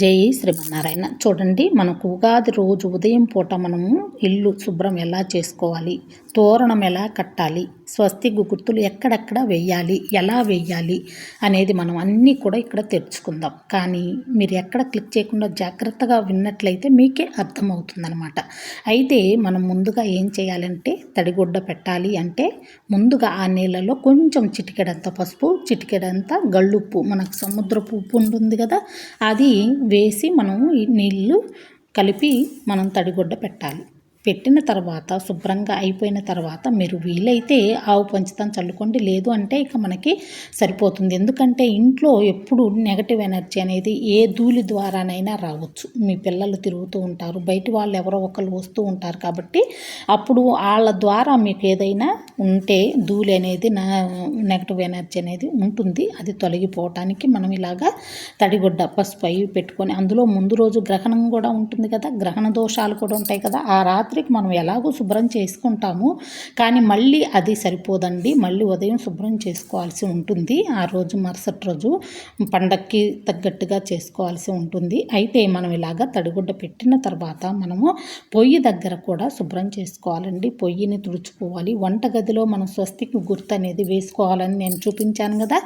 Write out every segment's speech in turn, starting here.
జై శ్రీమన్నారాయణ. చూడండి మనకు ఉగాది రోజు ఉదయం పూట మనము ఇల్లు శుభ్రం ఎలా చేసుకోవాలి? తోరణం ఎలా కట్టాలి? స్వస్తి గుర్తులు ఎక్కడెక్కడ వెయ్యాలి ఎలా వెయ్యాలి అనేది మనం అన్నీ కూడా ఇక్కడ తెరుచుకుందాం కానీ మీరు ఎక్కడ క్లిక్ చేయకుండా జాగ్రత్తగా విన్నట్లయితే మీకే అర్థమవుతుందనమాట అయితే మనం ముందుగా ఏం చేయాలంటే తడిగుడ్డ పెట్టాలి అంటే ముందుగా ఆ నీళ్ళలో కొంచెం చిటికెడంత పసుపు చిటికెడంత గళ్ళుప్పు మనకు సముద్రపు ఉప్పు ఉంటుంది కదా అది వేసి మనం నీళ్ళు కలిపి మనం తడిగుడ్డ పెట్టాలి. పెట్టిన తర్వాత శుభ్రంగా అయిపోయిన తర్వాత మీరు వీలైతే ఆవు పంచుతాను చల్లుకోండి. లేదు అంటే ఇక మనకి సరిపోతుంది. ఎందుకంటే ఇంట్లో ఎప్పుడు నెగటివ్ ఎనర్జీ అనేది ఏ ధూళి ద్వారానైనా రావచ్చు. మీ పిల్లలు తిరుగుతూ ఉంటారు. బయట వాళ్ళు ఎవరో ఒకరు వస్తూ ఉంటారు కాబట్టి అప్పుడు వాళ్ళ ద్వారా మీకు ఏదైనా ఉంటే ధూళి అనేది నా నెగటివ్ ఎనర్జీ అనేది ఉంటుంది. అది తొలగిపోవటానికి మనం ఇలాగా తడిగుడ్డ పసుపు అవి పెట్టుకొని అందులో ముందు రోజు గ్రహణం కూడా ఉంటుంది కదా. గ్రహణ దోషాలు కూడా ఉంటాయి కదా. ఆ రాత్రి రాత్రికి మనం ఎలాగో శుభ్రం చేసుకుంటాము కానీ మళ్ళీ అది సరిపోదండి. మళ్ళీ ఉదయం శుభ్రం చేసుకోవాల్సి ఉంటుంది. ఆ రోజు మరుసటి రోజు పండక్కి తగ్గట్టుగా చేసుకోవాల్సి ఉంటుంది. అయితే మనం ఇలాగ తడిగుడ్డ పెట్టిన తర్వాత మనము పొయ్యి దగ్గర కూడా శుభ్రం చేసుకోవాలండి. పొయ్యిని తుడుచుకోవాలి. వంటగదిలో మనం స్వస్తికి గుర్తు అనేది వేసుకోవాలని నేను చూపించాను కదా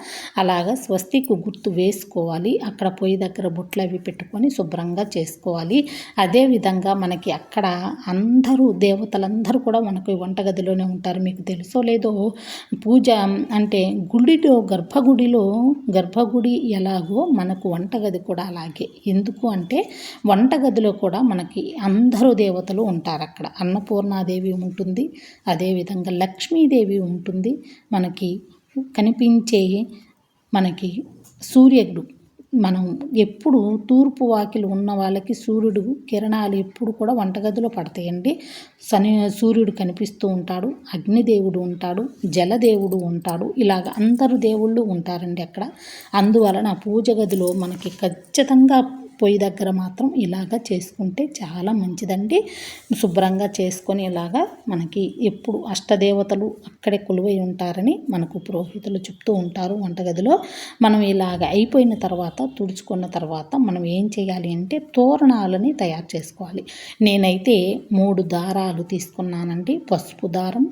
అలాగా స్వస్తికి గుర్తు వేసుకోవాలి. అక్కడ పొయ్యి దగ్గర బుట్లు అవి పెట్టుకొని శుభ్రంగా చేసుకోవాలి. అదేవిధంగా మనకి అక్కడ అంత అందరూ దేవతలందరూ కూడా మనకు వంటగదిలోనే ఉంటారు మీకు తెలుసో లేదో. పూజ అంటే గుడిలో గర్భగుడిలో గర్భగుడి ఎలాగో మనకు వంటగది కూడా అలాగే. ఎందుకు అంటే వంటగదిలో కూడా మనకి అందరూ దేవతలు ఉంటారు అక్కడ. అన్నపూర్ణాదేవి ఉంటుంది అదేవిధంగా లక్ష్మీదేవి ఉంటుంది. మనకి కనిపించే మనకి సూర్యుడు మనం ఎప్పుడు తూర్పు వాకిలు ఉన్న వాళ్ళకి సూర్యుడు కిరణాలు ఎప్పుడు కూడా వంటగదిలో పడతాయండి. శని సూర్యుడు కనిపిస్తూ ఉంటాడు అగ్నిదేవుడు ఉంటాడు జలదేవుడు ఉంటాడు ఇలాగ అందరు దేవుళ్ళు ఉంటారండి అక్కడ. అందువలన పూజ గదిలో మనకి ఖచ్చితంగా పొయ్యి దగ్గర మాత్రం ఇలాగ చేసుకుంటే చాలా మంచిదండి. శుభ్రంగా చేసుకొని ఇలాగా మనకి ఎప్పుడు అష్టదేవతలు అక్కడే కొలువై ఉంటారని మనకు పురోహితులు చెప్తూ ఉంటారు వంటగదిలో. మనం ఇలాగ అయిపోయిన తర్వాత తుడుచుకున్న తర్వాత మనం ఏం చేయాలి అంటే తోరణాలని తయారు చేసుకోవాలి. నేనైతే మూడు దారాలు తీసుకున్నానండి. పసుపు దారం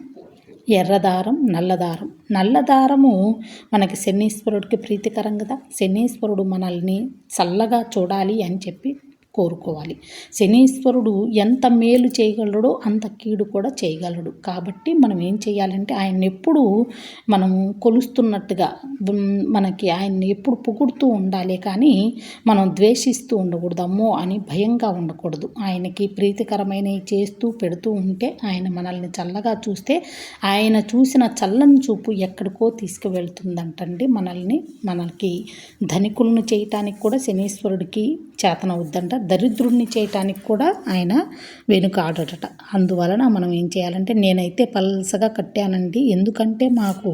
ఎర్రదారం నల్లదారం. నల్లదారము మనకి శనీశ్వరుడికి ప్రీతికరం కదా. శనీశ్వరుడు మనల్ని చల్లగా చూడాలి అని చెప్పి కోరుకోవాలి. శనీశ్వరుడు ఎంత మేలు చేయగలడో అంత కీడు కూడా చేయగలడు. కాబట్టి మనం ఏం చేయాలంటే ఆయన ఎప్పుడు మనం కొలుస్తున్నట్టుగా మనకి ఆయన్ని ఎప్పుడు పొగుడుతూ ఉండాలి కానీ మనం ద్వేషిస్తూ ఉండకూడదు. అమ్మో అని భయంగా ఉండకూడదు. ఆయనకి ప్రీతికరమైనవి చేస్తూ పెడుతూ ఉంటే ఆయన మనల్ని చల్లగా చూస్తే ఆయన చూసిన చల్లని చూపు ఎక్కడికో తీసుకువెళ్తుందంటండి మనల్ని. మనకి ధనికులను చేయటానికి కూడా శనీశ్వరుడికి చేతనవుద్దంట దరిద్రుణ్ణి చేయటానికి కూడా ఆయన వెనుక ఆడట అందువలన మనం ఏం చేయాలంటే నేనైతే పలసగా కట్టానండి. ఎందుకంటే మాకు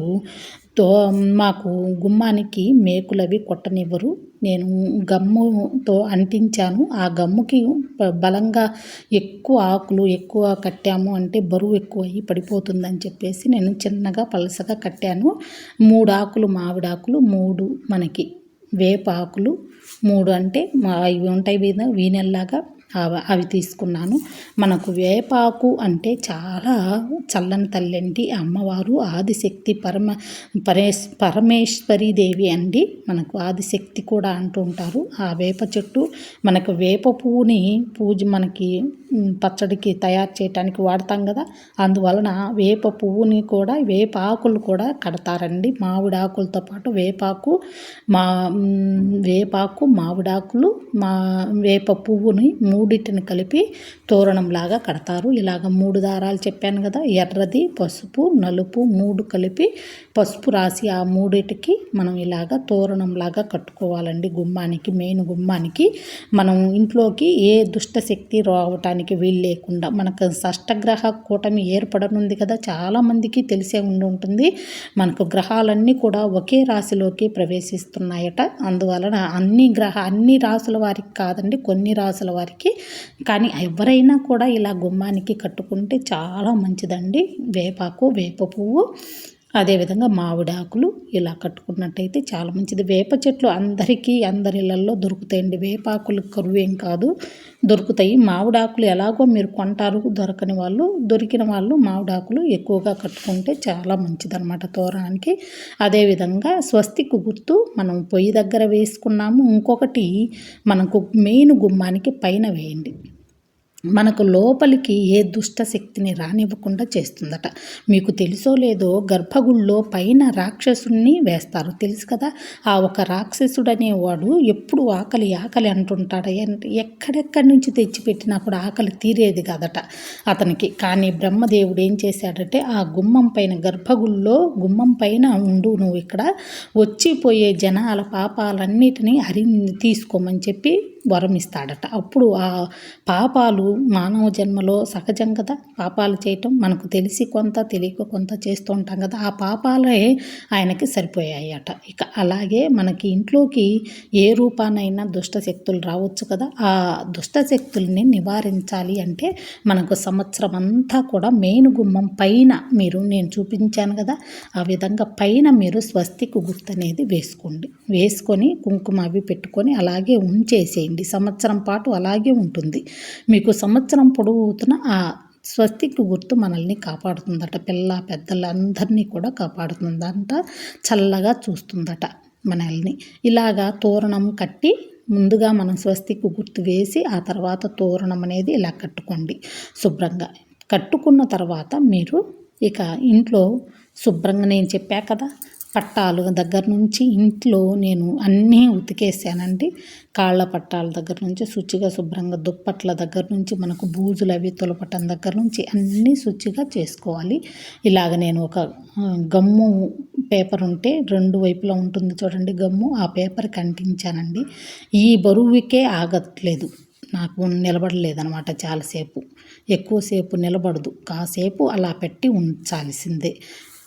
తో మాకు గుమ్మానికి మేకులవి కొట్టనివ్వరు. నేను గమ్ముతో అంటించాను. ఆ గమ్ముకి బలంగా ఎక్కువ ఆకులు ఎక్కువ కట్టాము అంటే బరువు ఎక్కువ అయ్యి పడిపోతుందని చెప్పేసి నేను చిన్నగా పలసగా కట్టాను. మూడు ఆకులు మామిడాకులు మూడు మనకి వేపాకులు మూడు అంటే మా ఇవి ఉంటాయి వీనెల్లాగా అవి తీసుకున్నాను. మనకు వేపాకు అంటే చాలా చల్లని తల్లి అమ్మవారు ఆదిశక్తి పరమ పరేష్ పరమేశ్వరి దేవి అండి. మనకు ఆదిశక్తి కూడా అంటూ ఉంటారు. ఆ వేప చెట్టు మనకు వేప పువ్వుని పూజ మనకి పచ్చడికి తయారు చేయడానికి వాడతాం కదా. అందువలన వేప పువ్వుని కూడా వేపాకులు కూడా కడతారండి. మామిడాకులతో పాటు వేపాకు మా వేపాకు మామిడాకులు మా వేప పువ్వుని మూడింటిని కలిపి తోరణంలాగా కడతారు. ఇలాగ మూడు దారాలు చెప్పాను కదా ఎర్రది పసుపు నలుపు మూడు కలిపి పసుపు రాసి ఆ మూడిటికి మనం ఇలాగ తోరణంలాగా కట్టుకోవాలండి. గుమ్మానికి మెయిన్ గుమ్మానికి మనం ఇంట్లోకి ఏ దుష్టశక్తి రావటానికి వీలు లేకుండా మనకు షష్టగ్రహ కూటమి ఏర్పడనుంది కదా చాలామందికి తెలిసే ఉండి ఉంటుంది. మనకు గ్రహాలన్నీ కూడా ఒకే రాశిలోకి ప్రవేశిస్తున్నాయట. అందువలన అన్ని గ్రహ అన్ని రాసుల వారికి కాదండి కొన్ని రాసుల వారికి కానీ ఎవరైనా కూడా ఇలా గుమ్మానికి కట్టుకుంటే చాలా మంచిదండి. వేపాకు వేప పువ్వు. అదేవిధంగా మామిడాకులు ఇలా కట్టుకున్నట్టయితే చాలా మంచిది. వేప చెట్లు అందరికీ అందరి ఇళ్ళల్లో దొరుకుతాయండి. వేపాకులు కరువేం కాదు. దొరుకుతాయి. మామిడాకులు ఎలాగో మీరు కొంటారు దొరకని వాళ్ళు దొరికిన వాళ్ళు మామిడాకులు ఎక్కువగా కట్టుకుంటే చాలా మంచిదన్నమాట తోరణానికి. అదేవిధంగా స్వస్తిక్ గుర్తు మనం పొయ్యి దగ్గర వేసుకున్నాము. ఇంకొకటి మనకు మెయిన్ గుమ్మానికి పైన వేయండి. మనకు లోపలికి ఏ దుష్ట శక్తిని రానివ్వకుండా చేస్తుందట. మీకు తెలుసో లేదో గర్భగుళ్ళో పైన రాక్షసుని వేస్తారు. తెలుసు కదా ఆ ఒక రాక్షసుడు అనేవాడు ఎప్పుడు ఆకలి ఆకలి అంటుంటాడు. ఎక్కడెక్కడి నుంచి తెచ్చిపెట్టినా కూడా ఆకలి తీరేది కాదట అతనికి. కానీ బ్రహ్మదేవుడు ఏం చేశాడంటే ఆ గుమ్మం పైన గర్భగుళ్ళో గుమ్మం పైన ఉండు నువ్వు ఇక్కడ. వచ్చిపోయే జనాల పాపాలన్నిటినీ హరి తీసుకోమని చెప్పి వరం ఇస్తాడట అప్పుడు ఆ పాపాలు మానవ జన్మలో సహజం కదా? పాపాలు చేయటం మనకు తెలిసి కొంత తెలియక కొంత చేస్తూ ఉంటాం కదా? ఆ పాపాలే ఆయనకి సరిపోయాయట. ఇక అలాగే మనకి ఇంట్లోకి ఏ రూపానైనా దుష్ట శక్తులు రావచ్చు కదా? ఆ దుష్ట శక్తుల్ని నివారించాలి అంటే మనకు సంవత్సరం అంతా కూడా మెయిన్ గుమ్మం పైన మీరు నేను చూపించాను కదా? ఆ విధంగా పైన మీరు స్వస్తికు గుర్తు అనేది వేసుకోండి. వేసుకొని కుంకుమ అవి పెట్టుకొని అలాగే ఉంచేసేయండి. చేయండి సంవత్సరం పాటు అలాగే ఉంటుంది. మీకు సంవత్సరం పొడవుతున్న ఆ స్వస్తికి గుర్తు మనల్ని కాపాడుతుందట. పిల్ల పెద్దలందరినీ కూడా కాపాడుతుందంట. చల్లగా చూస్తుందట మనల్ని. ఇలాగా తోరణం కట్టి ముందుగా మనం స్వస్తికి గుర్తు వేసి ఆ తర్వాత తోరణం అనేది ఇలా కట్టుకోండి శుభ్రంగా. కట్టుకున్న తర్వాత మీరు ఇక ఇంట్లో శుభ్రంగా నేను చెప్పా కదా పట్టాలు దగ్గర నుంచి ఇంట్లో నేను అన్నీ ఉతికేసానండి. కాళ్ళ పట్టాల దగ్గర నుంచి శుచిగా శుభ్రంగా దుప్పట్ల దగ్గర నుంచి మనకు బూజులు అవి తొలపటం దగ్గర నుంచి అన్నీ శుచిగా చేసుకోవాలి. ఇలాగ నేను ఒక గమ్ము పేపర్ ఉంటే రెండు వైపులా ఉంటుంది చూడండి గమ్ము ఆ పేపర్ కంటించానండి. ఈ బరువుకే ఆగట్లేదు. నాకు నిలబడలేదనమాట చాలాసేపు. ఎక్కువసేపు నిలబడదు. కాసేపు అలా పెట్టి ఉంచాల్సిందే.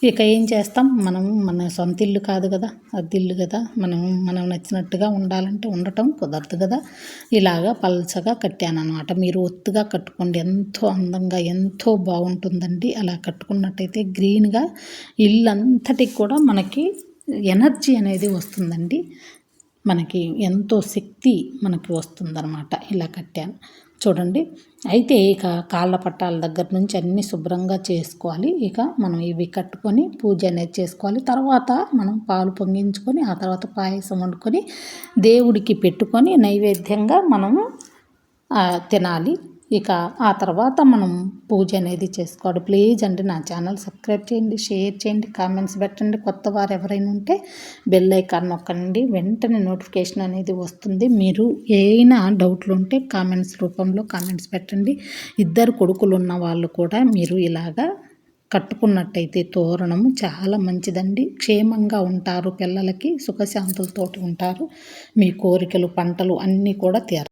ఇక ఏం చేస్తాం? మనం మన సొంత ఇల్లు కాదు కదా అద్దిల్లు కదా మనం మనం నచ్చినట్టుగా ఉండాలంటే ఉండటం కుదరదు కదా. ఇలాగా పల్చగా కట్టాను అనమాట మీరు ఒత్తుగా కట్టుకోండి. ఎంతో అందంగా ఎంతో బాగుంటుందండి. అలా కట్టుకున్నట్టయితే గ్రీన్గా ఇల్లు అంతటికి కూడా మనకి ఎనర్జీ అనేది వస్తుందండి. మనకి ఎంతో శక్తి మనకి వస్తుందన్నమాట ఇలా కట్టాను. చూడండి. అయితే ఇక కాళ్ళ పట్టాల దగ్గర నుంచి అన్నీ శుభ్రంగా చేసుకోవాలి. ఇక మనం ఇవి కట్టుకొని పూజ అనేది చేసుకోవాలి. తర్వాత మనం పాలు పొంగించుకొని ఆ తర్వాత పాయసం వండుకొని దేవుడికి పెట్టుకొని నైవేద్యంగా మనము తినాలి. ఇక ఆ తర్వాత మనం పూజ అనేది చేసుకోవాలి. ప్లీజ్ అండి నా ఛానల్ సబ్స్క్రైబ్ చేయండి షేర్ చేయండి కామెంట్స్ పెట్టండి. కొత్త వారు ఎవరైనా ఉంటే బెల్ ఐకాన్ నొక్కండి. వెంటనే నోటిఫికేషన్ అనేది వస్తుంది. మీరు ఏమైనా డౌట్లు ఉంటే కామెంట్స్ రూపంలో కామెంట్స్ పెట్టండి. ఇద్దరు కొడుకులు ఉన్న వాళ్ళు కూడా మీరు ఇలాగా కట్టుకున్నట్టయితే తోరణము చాలా మంచిదండి. క్షేమంగా ఉంటారు పిల్లలకి సుఖశాంతులతోటి ఉంటారు. మీ కోరికలు పంటలు అన్నీ కూడా తీర